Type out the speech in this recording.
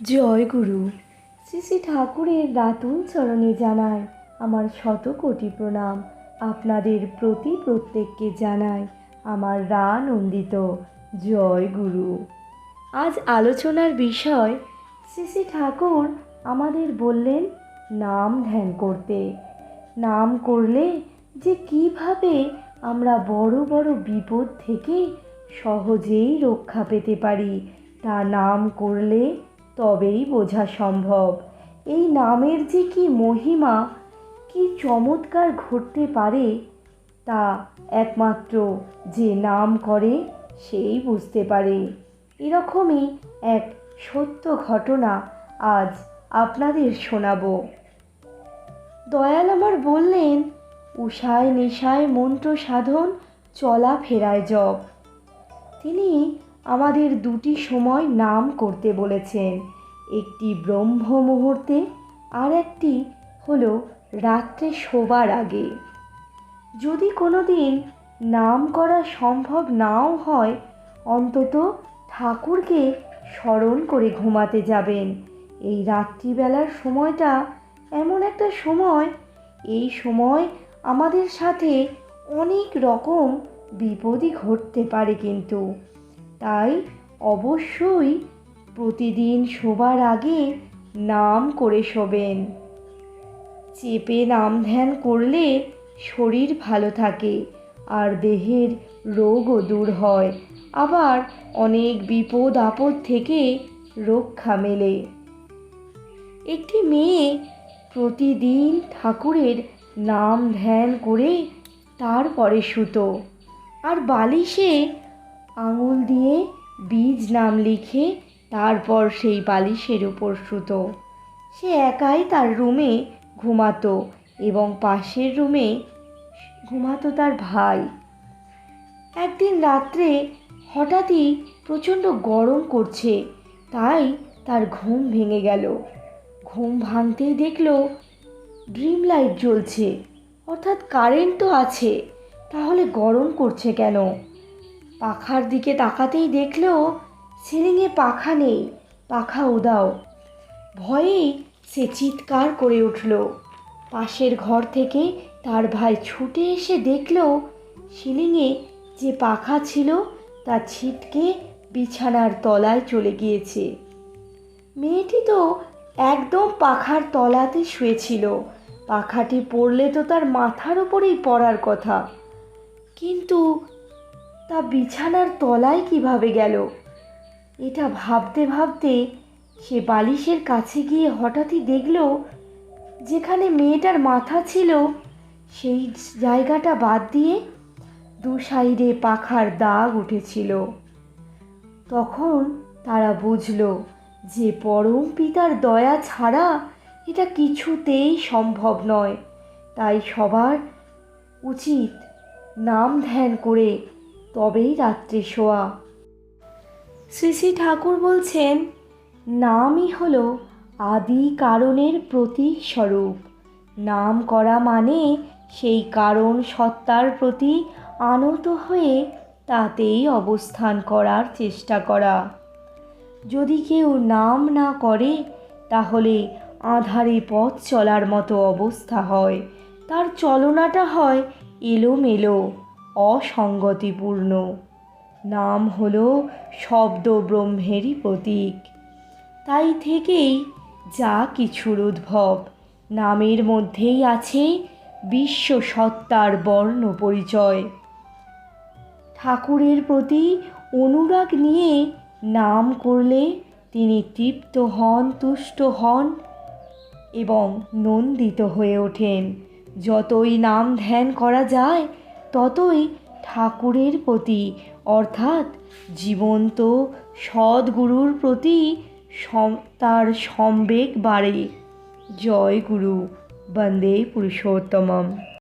জয় গুরু। শ্রী শ্রী ঠাকুরের রাতুল চরণে জানায় আমার শত কোটি প্রণাম। আপনাদের প্রতি প্রত্যেককে জানাই আমার রানন্দিত জয় গুরু। আজ আলোচনার বিষয় শ্রী শ্রী ঠাকুর আমাদের বললেন নাম ধ্যান করতে। নাম করলে যে কীভাবে আমরা বড় বড় বিপদ থেকে সহজেই রক্ষা পেতে পারি তা নাম করলে তবেই বোঝা সম্ভব। এই নামের যে কি মহিমা, কি চমৎকার ঘটতে পারে, তা একমাত্র যে নাম করে, সেই বুঝতে পারে। এরকমই এক সত্য ঘটনা আজ আপনাদের শোনাবো। দয়াল আমার বললেন উষায় নেশায় মন্ত্র সাধন চলা ফেরায় জব তিনি আমাদের দুটি সময় নাম করতে বলেছেন। একটি ব্রহ্ম মুহূর্তে আর একটি হলো রাত্রে শোবার আগে। যদি কোনো দিন নাম করা সম্ভব নাও হয়, অন্তত ঠাকুরকে স্মরণ করে ঘুমাতে যাবেন। এই রাত্রিবেলার সময়টা এমন একটা সময়। এই সময় আমাদের সাথে অনেক রকম বিপদই ঘটতে পারে কিন্তু। তাই অবশ্যই প্রতিদিন শোবার আগে নাম করে শোবেন। চেপে নাম ধ্যান করলে শরীর ভালো থাকে, আর দেহের রোগও দূর হয়। আবার অনেক বিপদ আপদ থেকে রক্ষা মেলে। একটি মেয়ে প্রতিদিন ঠাকুরের নাম ধ্যান করে তারপরে সুতো আর বালিশে আঙুল দিয়ে বীজ নাম লিখে তারপর সেই বালিশের উপর শুতো সে একাই তার রুমে ঘুমাতো এবং পাশের রুমে ঘুমাতো তার ভাই। একদিন রাত্রে হঠাৎই প্রচণ্ড গরম করছে, তাই তার ঘুম ভেঙে গেল। ঘুম ভাঙতেই দেখল ড্রিম লাইট জ্বলছে, অর্থাৎ কারেন্ট তো আছে, তাহলে গরম করছে কেন? পাখার দিকে তাকাতেই দেখল সিলিংয়ে পাখা নেই, পাখা উদাও। ভয়েই সে চিৎকার করে উঠল। পাশের ঘর থেকে তার ভাই ছুটে এসে দেখল সিলিংয়ে যে পাখা ছিল তা ছিটকে বিছানার তলায় চলে গিয়েছে। মেয়েটি তো একদম পাখার তলাতে শুয়েছিল। পাখাটি পড়লে তো তার মাথার উপরেই পড়ার কথা। কিন্তু তা বিছানার তলায় কীভাবে গেল? এটা ভাবতে ভাবতে সে বালিশের কাছে গিয়ে হঠাৎই দেখল, যেখানে মেয়েটার মাথা ছিল, সেই জায়গাটা বাদ দিয়ে দু সাইডে পাখার দাগ উঠেছিল। তখন তারা বুঝল যে পরম পিতার দয়া ছাড়া এটা কিছুতেই সম্ভব নয়। তাই সবার উচিত নাম ধ্যান করে তবেই রাত্রে শোয়া। শ্রী শ্রী ঠাকুর বলছেন, নামই হল আদি কারণের প্রতীক স্বরূপ। নাম করা মানে সেই কারণ সত্তার প্রতি আনত হয়ে তাতেই অবস্থান করার চেষ্টা করা। যদি কেউ নাম না করে, তাহলে আধারে পথ চলার মতো অবস্থা হয়। তার চলনাটা হয় এলোমেলো। অসঙ্গতিপূর্ণ। নাম হল শব্দ ব্রহ্মেরই প্রতীক। তাই থেকেই যা কিছুর উদ্ভব। নামের মধ্যেই আছে বিশ্ব সত্তার বর্ণ পরিচয়। ঠাকুরের প্রতি অনুরাগ নিয়ে নাম করলে তিনি তৃপ্ত হন, তুষ্ট হন এবং নন্দিত হয়ে ওঠেন। যতই নাম ধ্যান করা যায় ততই ঠাকুরের প্রতি অর্থাৎ জীবন্ত সদ্গুরুর প্রতি তার সম্বেগ বাড়ে। জয় গুরু বন্দে পুরুষোত্তমম।